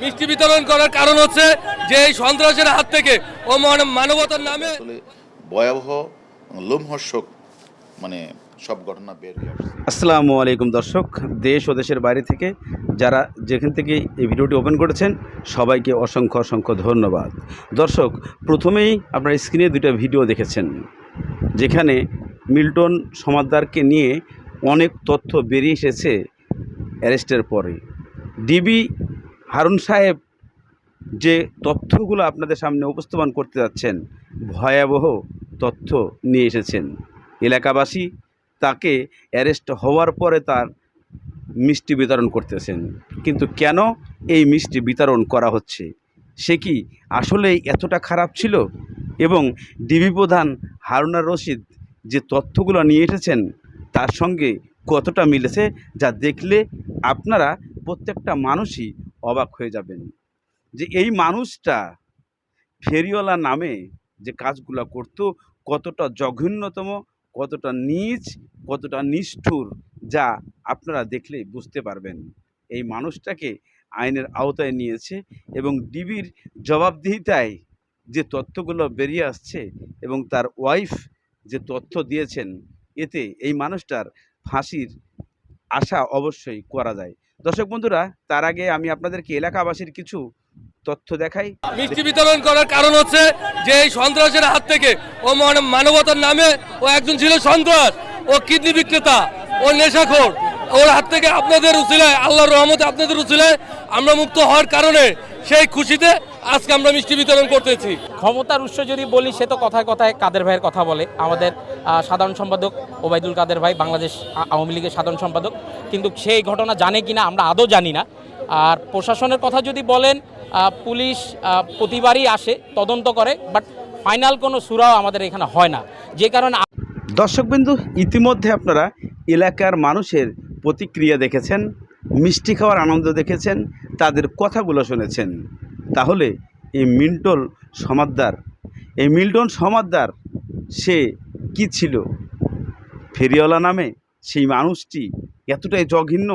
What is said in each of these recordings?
মিষ্টি বিতরণ করার কারণ হচ্ছে যে এই সন্ত্রাসের হাত থেকে ও মানবতার নামে ভয়াবহ লোমহর্ষক মানে সব ঘটনা বের হয়ে আসছে। আসসালামু আলাইকুম দর্শক দেশ ও দেশের বাইরে থেকে যারা যেখান থেকে এই ভিডিওটি ওপেন করেছেন সবাইকে অসংখ্য অসংখ্য ধন্যবাদ। দর্শক প্রথমেই আপনার স্ক্রিনে দুটো ভিডিও দেখেছেন যেখানে মিল্টন সমাদ্দারকে নিয়ে অনেক তথ্য বেরিয়ে এসেছে অ্যারেস্টের পরে। ডিবি হারুন সাহেব যে তথ্যগুলো আপনাদের সামনে উপস্থাপন করতে যাচ্ছেন, ভয়াবহ তথ্য নিয়ে এসেছেন। এলাকাবাসী তাকে অ্যারেস্ট হওয়ার পরে তার মিষ্টি বিতরণ করতেছেন। কিন্তু কেন এই মিষ্টি বিতরণ করা হচ্ছে? সে কি আসলেই এতটা খারাপ ছিল? এবং ডিবি প্রধান হারুনার রশিদ যে তথ্যগুলো নিয়ে এসেছেন, তার সঙ্গে কতটা মিলেছে, যা দেখলে আপনারা প্রত্যেকটা মানুষই অবাক হয়ে যাবেন যে এই মানুষটা ফেরিওয়ালা নামে যে কাজগুলো করতো, কতটা জঘন্যতম, কতটা নীচ, কতটা নিষ্ঠুর, যা আপনারা দেখলেই বুঝতে পারবেন। এই মানুষটাকে আইনের আওতায় নিয়েছে এবং ডিবির জবাবদিহিতায় যে তথ্যগুলো বেরিয়ে আসছে এবং তার ওয়াইফ যে তথ্য দিয়েছেন, এতে এই মানুষটার ফাঁসির আশা অবশ্যই করা যায়। দর্শক বন্ধুরা তার আগে আমি আপনাদেরকে এলাকাবাসীর কিছু তথ্য দেখাই। মিষ্টি বিতরণ করার কারণ হচ্ছে যে এই সন্ত্রাসের হাত থেকে ও মানবতার নামে ও একজন ছিল সন্ত্রাস ও কিডনি বিক্রেতা ও নেশাখোর। ওর হাত থেকে আপনাদের উচিলায় আল্লাহর রহমতে আপনাদের উচিলায় আমরা মুক্ত হওয়ার কারণে সেই খুশিতে আজকে আমরা মিষ্টি বিতরণ করতেছি। ক্ষমতার উৎস যদি বলি সে তো কথায় কথায় কাদের ভাইয়ের কথা বলে। আমাদের সাধারণ সম্পাদক ওবায়দুল কাদের ভাই বাংলাদেশ আওয়ামী লীগের সাধারণ সম্পাদক। কিন্তু সেই ঘটনা জানে কিনা আমরা আদৌ জানি না। আর প্রশাসনের কথা যদি বলেন পুলিশ প্রতিবারই আসে, তদন্ত করে বাট ফাইনাল কোনো সুরাও আমাদের এখানে হয় না। যে কারণে দর্শকবিন্দু, ইতিমধ্যে আপনারা এলাকার মানুষের প্রতিক্রিয়া দেখেছেন, মিষ্টি খাওয়ার আনন্দ দেখেছেন, তাদের কথাগুলো শুনেছেন। তাহলে এই মিল্টন সমাদ্দার, এই মিল্টন সমাদ্দার, সে কি ছিল? ফেরিওয়ালা নামে সেই মানুষটি এতটাই জঘন্য,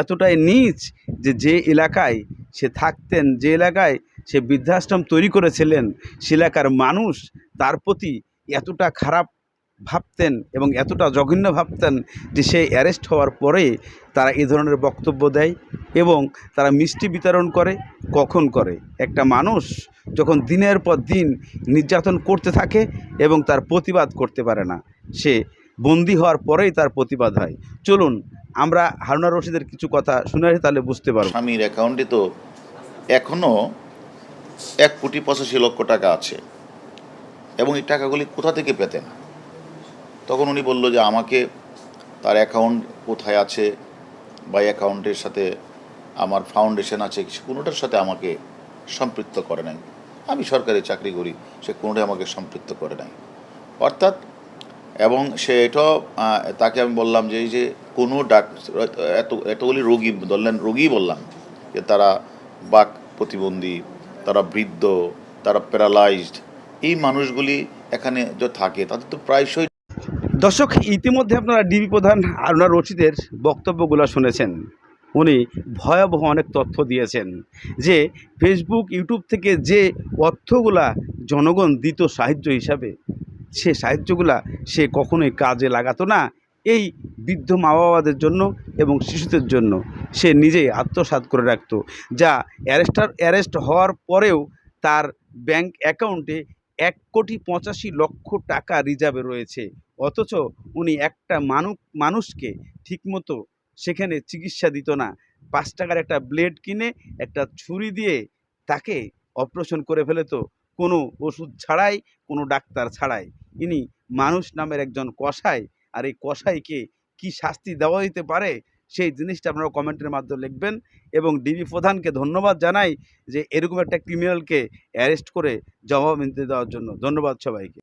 এতটাই নীচ যে যে এলাকায় সে থাকতেন, যে এলাকায় সে বৃদ্ধাশ্রম তৈরি করেছিলেন, সে এলাকার মানুষ তার প্রতি এতটা খারাপ ভাবতেন এবং এতটা জঘন্য ভাবতেন যে সে অ্যারেস্ট হওয়ার পরে তারা এ ধরনের বক্তব্য দেয় এবং তারা মিষ্টি বিতরণ করে, কখন করে। একটা মানুষ যখন দিনের পর দিন নির্যাতন করতে থাকে এবং তার প্রতিবাদ করতে পারে না, সে বন্দি হওয়ার পরেই তার প্রতিবাদ হয়। চলুন আমরা হারুনা রশিদের কিছু কথা শুনে তাহলে বুঝতে পারব। স্বামীর অ্যাকাউন্টে তো এখনও এক কোটি পঁচাশি লক্ষ টাকা আছে। এবং এই টাকাগুলি কোথা থেকে পেতেন? তখন উনি বলল যে আমাকে তার অ্যাকাউন্ট কোথায় আছে বা অ্যাকাউন্টের সাথে আমার ফাউন্ডেশন আছে কোনোটার সাথে আমাকে সম্পৃক্ত করে নাই। আমি সরকারি চাকরি করি, সে কোনোটাই আমাকে সম্পৃক্ত করে নাই। অর্থাৎ এবং সে এটাও তাকে আমি বললাম যে এই যে কোনো ডাক, এত, এতগুলি রোগী ধরলেন রোগী বললাম যে তারা বাক প্রতিবন্ধী, তারা বৃদ্ধ, তারা প্যারালাইজড, এই মানুষগুলি এখানে যে থাকে, তাদের তো প্রায়শই দর্শক, ইতিমধ্যে আপনারা ডিবি প্রধান আরুণা রশিদের বক্তব্যগুলো শুনেছেন। উনি ভয়াবহ অনেক তথ্য দিয়েছেন যে ফেসবুক ইউটিউব থেকে যে অর্থগুলা জনগণ দিত সাহায্য হিসাবে সে সাহায্যগুলা সে কখনোই কাজে লাগাতো না। এই বৃদ্ধ মা বাবাদের জন্য এবং শিশুদের জন্য সে নিজেই আত্মসাৎ করে রাখতো, যা অ্যারেস্টার, অ্যারেস্ট হওয়ার পরেও তার ব্যাংক অ্যাকাউন্টে এক কোটি পঁচাশি লক্ষ টাকা রিজার্ভে রয়েছে। অথচ উনি একটা মানুষ মানুষকে ঠিকমতো সেখানে চিকিৎসা দিত না। পাঁচ টাকার একটা ব্লেড কিনে, একটা ছুরি দিয়ে তাকে অপারেশন করে ফেলেতো। কোনো ওষুধ ছাড়াই, কোনো ডাক্তার ছাড়াই। ইনি মানুষ নামের একজন কসাই। আর এই কসাইকে কি শাস্তি দেওয়া যেতে পারে? সেই জিনিসটা আপনারা কমেন্টের মাধ্যমে লিখবেন এবং ডিবি প্রধানকে ধন্যবাদ জানাই যে এরকম একটা ক্রিমিনালকে অ্যারেস্ট করে জবাবদিহি দেওয়ার জন্য। ধন্যবাদ সবাইকে।